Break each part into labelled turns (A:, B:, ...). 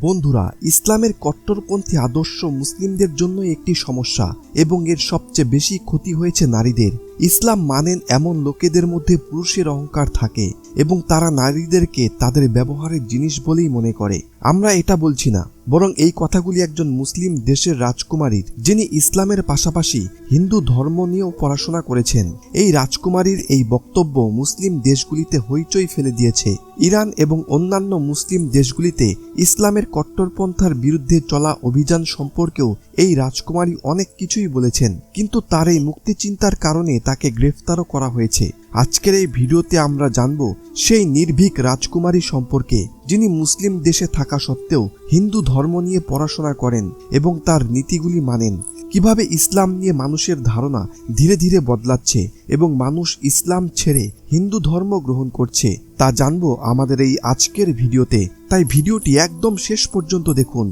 A: বন্ধুরা, ইসলামের কট্টরপন্থী আদর্শ মুসলিমদের জন্য একটি সমস্যা এবং এর সবচেয়ে বেশি ক্ষতি হয়েছে নারীদের। ইসলাম মানেন এমন লোকেদের মধ্যে পুরুষের অহংকার থাকে এবং তারা নারীদেরকে তাদের ব্যবহারের জিনিস বলেই মনে করে। আমরা এটা বলছি না। বরং এই কথাগুলি একজন মুসলিম দেশের রাজকুমারীর, যিনি ইসলামের পাশাপাশি হিন্দু ধর্ম নিয়েও পড়াশোনা করেছেন। এই রাজকুমারীর এই বক্তব্য মুসলিম দেশগুলিতে হইচই ফেলে দিয়েছে। ইরান এবং অন্যান্য মুসলিম দেশগুলিতে ইসলামের কট্টরপন্থার বিরুদ্ধে চলা অভিযান সম্পর্কেও এই রাজকুমারী অনেক কিছুই বলেছেন। কিন্তু তার এই মুক্তিচিন্তার কারণে তাকে গ্রেফতারও করা হয়েছে। আজকের এই ভিডিওতে আমরা জানব সেই নির্ভীক রাজকুমারী সম্পর্কে, যিনি মুসলিম দেশে থাকা সত্ত্বেও হিন্দু ধর্ম নিয়ে পড়াশোনা করেন এবং তার নীতিগুলি মানেন। কীভাবে ইসলাম নিয়ে মানুষের ধারণা ধীরে ধীরে বদলাচ্ছে এবং মানুষ ইসলাম ছেড়ে হিন্দু ধর্ম গ্রহণ করছে, তা জানব আমাদের এই আজকের ভিডিওতে। তাই ভিডিওটি একদম শেষ পর্যন্ত দেখুন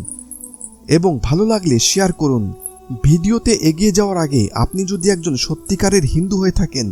A: এবং ভালো লাগলে শেয়ার করুন। ভিডিওতে এগিয়ে যাওয়ার আগে আপনি যদি একজন সত্যিকারের হিন্দু হয়ে থাকেন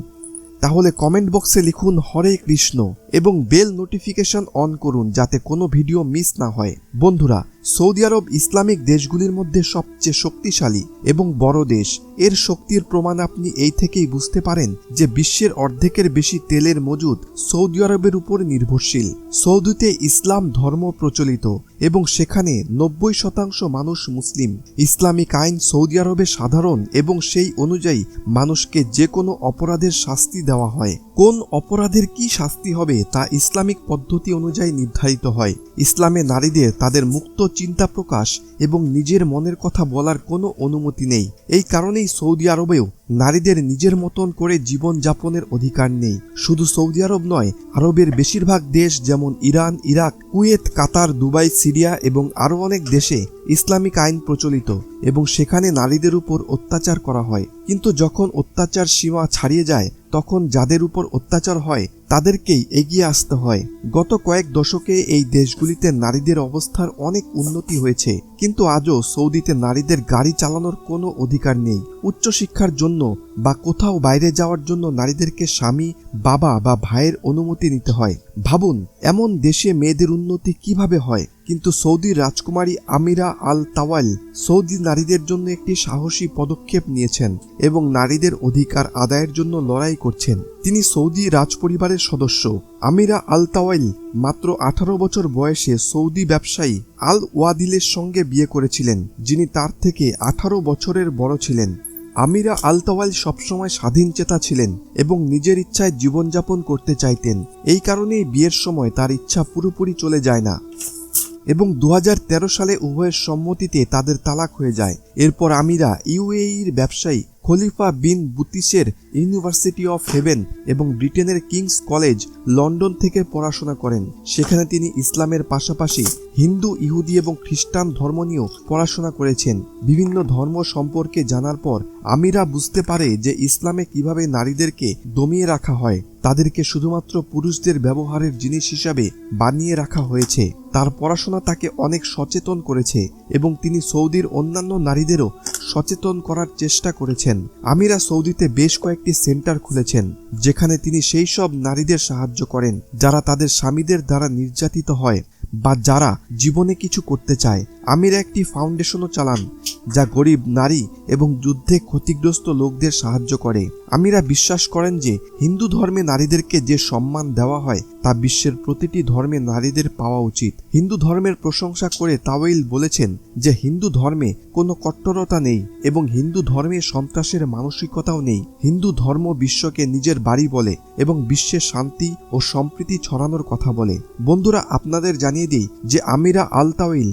A: তাহলে কমেন্ট বক্সে লিখুন হরে কৃষ্ণ এবং বেল নোটিফিকেশন অন করুন যাতে কোনো ভিডিও মিস না হয়। বন্ধুরা সৌদি আরব ইসলামিক দেশগুলির মধ্যে সবচেয়ে শক্তিশালী এবং বড় দেশ। এর শক্তির প্রমাণ আপনি এই থেকেই বুঝতে পারেন যে বিশ্বের অর্ধেকের বেশি তেলের মজুদ সৌদি আরবের উপর নির্ভরশীল। সৌদিতে ইসলাম ধর্ম প্রচলিত এবং সেখানে নব্বই শতাংশ মানুষ মুসলিম। ইসলামিক আইন সৌদি আরবে সাধারণ এবং সেই অনুযায়ী মানুষকে যে কোনো অপরাধের শাস্তি দেওয়া হয়। কোন অপরাধের কি শাস্তি হবে তা ইসলামিক পদ্ধতি অনুযায়ী নির্ধারিত হয়। ইসলামে নারীদের তাদের মুক্ত চিন্তা প্রকাশ এবং নিজের মনের কথা বলার কোনো অনুমতি নেই। এই কারণেই সৌদি আরবেও নারীদের নিজের মতন করে জীবন যাপনের অধিকার নেই। শুধু সৌদি আরব নয়, আরবের বেশিরভাগ দেশ যেমন Iran, Iraq, Kuwait, Qatar, Dubai, Syria এবং আরও অনেক দেশে ইসলামিক আইন প্রচলিত এবং সেখানে নারীদের উপর অত্যাচার করা হয়। কিন্তু যখন অত্যাচার সীমা ছাড়িয়ে যায়, তখন যাদের উপর অত্যাচার হয় তাদেরকেই এগিয়ে আসতে হয়। গত কয়েক দশকে এই দেশগুলিতে নারীদের অবস্থার অনেক উন্নতি হয়েছে, কিন্তু আজও সৌদিতে নারীদের গাড়ি চালানোর কোনো অধিকার নেই। উচ্চশিক্ষার জন্য বা কোথাও বাইরে যাওয়ার জন্য নারীদেরকে স্বামী, বাবা বা ভাইয়ের অনুমতি নিতে হয়। ভাবুন, এমন দেশে মেয়েদের উন্নতি কীভাবে হয়? কিন্তু সৌদি রাজকুমারী আমিরা আল তাওয়াল সৌদি নারীদের জন্য একটি সাহসী পদক্ষেপ নিয়েছেন এবং নারীদের অধিকার আদায়ের জন্য লড়াই করছেন। তিনি সৌদি রাজপরিবারের সদস্য। আমিরা আল তাওয়াইল মাত্র আঠারো বছর বয়সে সৌদি ব্যবসায়ী আল ওয়াদিলের সঙ্গে বিয়ে করেছিলেন, যিনি তার থেকে আঠারো বছরের বড় ছিলেন। আমিরা আলতাওয়াল সবসময় স্বাধীন চেতা ছিলেন এবং নিজের ইচ্ছায় জীবনযাপন করতে চাইতেন। এই কারণেই বিয়ের সময় তার ইচ্ছা পুরোপুরি চলে যায় না। এবং দু হাজার তেরো সালে উভয়ের সম্মতিতে তাদের তালাক হয়ে যায়। এরপর আমিরা ইউএইর ব্যবসায়ী খলিফা বিন বুতিসের ইউনিভার্সিটি অফ হেভেন এবং ব্রিটেনের কিংস কলেজ লন্ডন থেকে পড়াশোনা করেন। সেখানে তিনি ইসলামের পাশাপাশি হিন্দু, ইহুদি এবং খ্রিস্টান ধর্ম নিয়েও পড়াশোনা করেছেন। বিভিন্ন ধর্ম সম্পর্কে জানার পর আমিরা বুঝতে পারে যে ইসলামে কীভাবে নারীদেরকে দমিয়ে রাখা হয়। তাদেরকে শুধুমাত্র পুরুষদের ব্যবহারের জিনিস হিসাবে বানিয়ে রাখা হয়েছে। তার পড়াশোনা তাকে অনেক সচেতন করেছে এবং তিনি সৌদির অন্যান্য নারীদেরও সচেতন করার চেষ্টা করেছেন। আমিরা সৌদিতে বেশ কয়েকটি সেন্টার খুলেছেন, যেখানে তিনি সেই সব নারীদের সাহায্য করেন, যারা তাদের স্বামীদের দ্বারা নির্যাতিত হয় বা যারা জীবনে কিছু করতে চায়। আমিরা একটি ফাউন্ডেশনও চালান, যা গরিব নারী এবং যুদ্ধে ক্ষতিগ্রস্ত লোকদের সাহায্য করে। আমিরা বিশ্বাস করেন যে হিন্দু ধর্মে নারীদেরকে যে সম্মান দেওয়া হয়, তা বিশ্বের প্রতিটি ধর্মে নারীদের পাওয়া উচিত। হিন্দু ধর্মের প্রশংসা করে তাওয়াইল বলেছেন যে হিন্দু ধর্মে কোনো কট্টরতা নেই এবং হিন্দু ধর্মে সন্ত্রাসের মানসিকতাও নেই। হিন্দু ধর্ম বিশ্বকে নিজের বাড়ি বলে এবং বিশ্বে শান্তি ও সম্প্রীতি ছড়ানোর কথা বলে। বন্ধুরা, আপনাদের জানিয়ে দিই যে আমিরা আল তাওয়াইল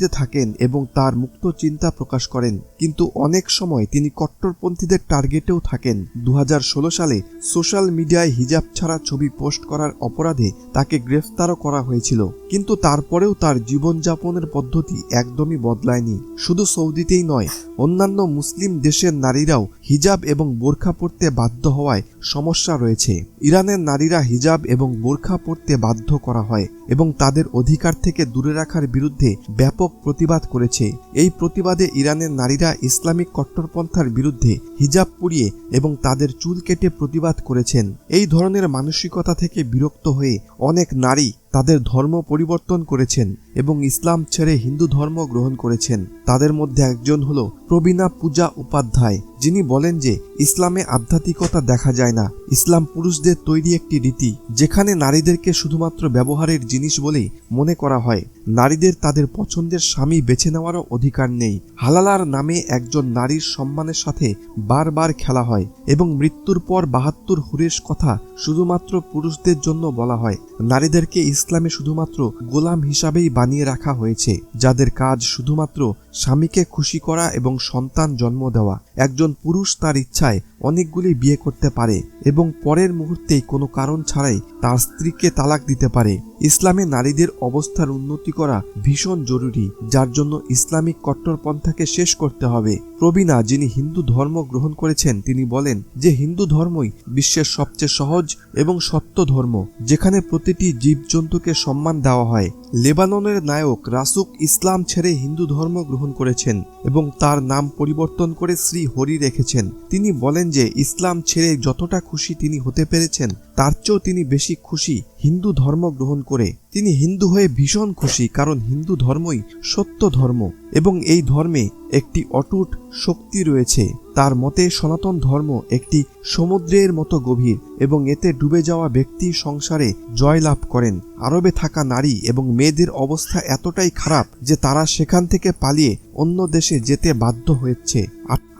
A: সৌদিতে থাকেন এবং তার মুক্ত চিন্তা প্রকাশ করেন। কিন্তু অনেক সময় তিনি কট্টরপন্থীদের টার্গেটেও থাকেন। দু হাজার ষোলো সালে সোশ্যাল মিডিয়ায় হিজাব ছাড়া ছবি পোস্ট করার অপরাধে তাকে গ্রেফতারও করা হয়েছিল। কিন্তু তারপরেও তার জীবনযাপনের পদ্ধতি একদমই বদলায়নি। শুধু সৌদিতেই নয়, অন্যান্য মুসলিম দেশের নারীরাও হিজাব এবং বোরখা পরতে বাধ্য হওয়ায় সমস্যা রয়েছে। ইরানের নারীরা হিজাব এবং বোরখা পরতে বাধ্য করা হয়। এবং তাদের অধিকার থেকে দূরে রাখার বিরুদ্ধে ব্যাপক প্রতিবাদ করেছে। এই প্রতিবাদে ইরানের নারীরা ইসলামিক কট্টরপন্থার বিরুদ্ধে হিজাব পুড়িয়ে এবং তাদের চুল কেটে প্রতিবাদ করেছেন। এই ধরনের মানসিকতা থেকে বিরক্ত হয়ে অনেক নারী তাদের ধর্ম পরিবর্তন করেছেন। এবং ইসলাম ছেড়ে হিন্দু ধর্ম গ্রহণ করেছেন। তাদের মধ্যে একজন হল প্রবীণা পূজা উপাধ্যায়, যিনি বলেন যে ইসলামে আধ্যাত্মিকতা দেখা যায় না। ইসলাম পুরুষদের তৈরি একটি রীতি, যেখানে নারীদেরকে শুধুমাত্র ব্যবহারের জিনিস বলেই মনে করা হয়। নারীদের তাদের পছন্দের স্বামী বেছে নেওয়ারও অধিকার নেই। হালালার নামে একজন নারীর সম্মানের সাথে বারবার খেলা হয় এবং মৃত্যুর পর বাহাত্তর হুরেশ কথা শুধুমাত্র পুরুষদের জন্য বলা হয়। নারীদেরকে ইসলামে শুধুমাত্র গোলাম হিসাবেই বানিয়ে রাখা হয়েছে যাদের কাজ শুধুমাত্র স্বামীকে খুশি করা এবং সন্তান জন্ম দেওয়া। একজন পুরুষ তার ইচ্ছায় অনেকগুলি বিয়ে করতে পারে এবং পরের মুহূর্তেই কোনো কারণ ছাড়াই তার স্ত্রীকে তালাক দিতে পারে। ইসলামে নারীদের অবস্থার উন্নতি করা ভীষণ জরুরি, যার জন্য ইসলামিক কট্টরপন্থাকে শেষ করতে হবে। প্রবীণা, যিনি হিন্দু ধর্ম গ্রহণ করেছেন, তিনি বলেন যে হিন্দু ধর্মই বিশ্বের সবচেয়ে সহজ এবং সত্য ধর্ম, যেখানে প্রতিটি জীবজন্তুকে সম্মান দেওয়া হয়। লেবাননের নায়ক রাসুক ইসলাম ছেড়ে হিন্দু ধর্ম গ্রহণ করেছেন এবং তার নাম পরিবর্তন করে শ্রী হরি রেখেছেন। তিনি বলেন যে, ইসলাম ছেড়ে যতটা খুশি তিনি হতে পেরেছেন, তার চেয়েও তিনি বেশি খুশি। হিন্দু ধর্ম গ্রহণ করে, তিনি হিন্দু হয়ে ভীষণ খুশি, কারণ হিন্দু ধর্মই সত্য ধর্ম, এবং এই ধর্মে একটি অটুট শক্তি রয়েছে। তার মতে, সনাতন ধর্ম একটি সমুদ্রের মতো গভীর, এবং এতে ডুবে যাওয়া ব্যক্তি সংসারে জয়লাভ করেন। আরবে থাকা নারী এবং মেয়েদের অবস্থা এতটাই খারাপ যে তারা সেখান থেকে পালিয়ে অন্য দেশে যেতে বাধ্য হয়েছে।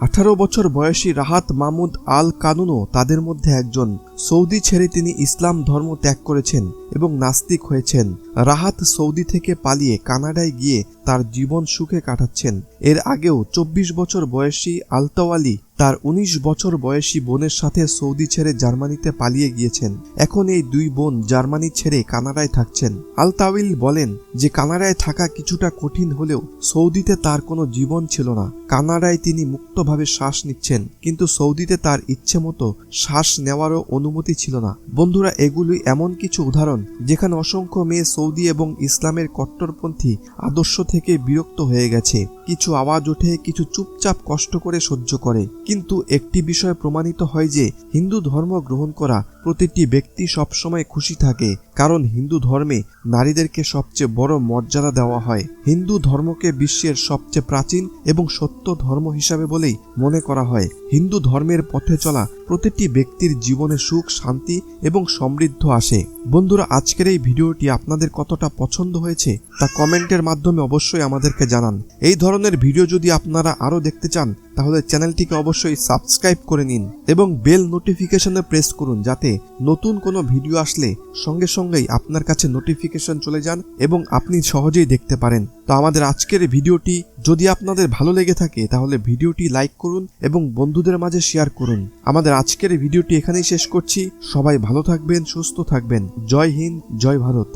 A: আঠারো বছর বয়সী রাহাত মাহমুদ আল কানুনও তাদের মধ্যে একজন। সৌদি ছেড়ে তিনি ইসলাম ধর্ম ত্যাগ করেছেন। trên এবং নাস্তিক হয়েছেন। রাহাত সৌদি থেকে পালিয়ে কানাডায় গিয়ে তার জীবন সুখে কাটাচ্ছেন। এর আগেও চব্বিশ বছর বয়সী আলতাওয়ালি তার ১৯ বছর বয়সী বোনের সাথে সৌদি ছেড়ে জার্মানিতে পালিয়ে গিয়েছেন। এখন এই দুই বোন জার্মানি ছেড়ে কানাডায় থাকছেন। আলতাউইল বলেন যে, কানাডায় থাকা কিছুটা কঠিন হলেও সৌদিতে তার কোনো জীবন ছিল না। কানাডায় তিনি মুক্তভাবে শ্বাস নিচ্ছেন, কিন্তু সৌদিতে তার ইচ্ছে মতো শ্বাস নেওয়ারও অনুমতি ছিল না। বন্ধুরা এগুলি এমন কিছু উদাহরণ যেখানে অসংখ্য মেয়ে সৌদি এবং ইসলামের কট্টরপন্থী আদর্শ থেকে বিরক্ত হয়ে গেছে। কিছু আওয়াজ ওঠে, কিছু চুপচাপ কষ্ট করে সহ্য করে। কিন্তু একটি বিষয় প্রমাণিত হয় যে হিন্দু ধর্ম গ্রহণ করা প্রতিটি ব্যক্তি সবসময় খুশি থাকে। কারণ হিন্দু ধর্মে নারীদেরকে সবচেয়ে বড় মর্যাদা দেওয়া হয়। হিন্দু ধর্মকে বিশ্বের সবচেয়ে প্রাচীন এবং সত্য ধর্ম হিসাবে বলেই মনে করা হয়। হিন্দু ধর্মের পথে চলা প্রতিটি ব্যক্তির জীবনে সুখ, শান্তি এবং সমৃদ্ধ আসে। বন্ধুরা, আজকের এই ভিডিওটি আপনাদের কতটা পছন্দ হয়েছে তা কমেন্টের মাধ্যমে অবশ্যই আমাদেরকে জানান। এই ধরনের ভিডিও যদি আপনারা আরও দেখতে চান তাহলে চ্যানেলটিকে অবশ্যই সাবস্ক্রাইব করে নিন এবং বেল নোটিফিকেশনে প্রেস করুন যাতে নতুন কোনো ভিডিও আসলে সঙ্গে সঙ্গেই আপনার কাছে নোটিফিকেশন চলে যান এবং আপনি সহজেই দেখতে পারেন। তো আমাদের আজকের ভিডিওটি যদি আপনাদের ভালো লেগে থাকে তাহলে ভিডিওটি লাইক করুন এবং বন্ধুদের মাঝে শেয়ার করুন। আমাদের আজকের ভিডিওটি এখানেই শেষ করছি। সবাই ভালো থাকবেন, সুস্থ থাকবেন। জয় হিন্দ, জয় ভারত।